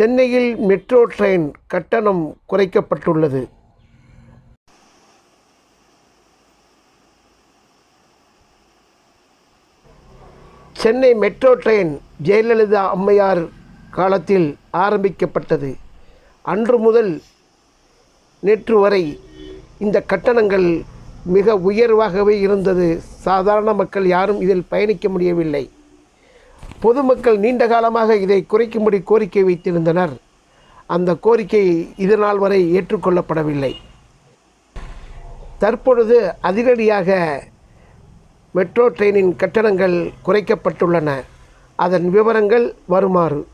சென்னையில் metro train கட்டணம் குறைக்கப்பட்டுள்ளது. சென்னை மெட்ரோ ட்ரெயின் ஜெயலலிதா அம்மையார் காலத்தில் ஆரம்பிக்கப்பட்டது. அன்று முதல் நேற்று வரை இந்த கட்டணங்கள் மிக உயர்வாகவே இருந்தது. சாதாரண மக்கள் யாரும் இதில் பயணிக்க முடியவில்லை. பொதுமக்கள் நீண்ட காலமாக இதை குறைக்கும்படி கோரிக்கை வைத்திருந்தனர். அந்த கோரிக்கை இதுநாள் வரை ஏற்றுக்கொள்ளப்படவில்லை. தற்பொழுது அதிரடியாக மெட்ரோ ட்ரெயினின் கட்டணங்கள் குறைக்கப்பட்டுள்ளன. அதன் விவரங்கள் வருமாறு.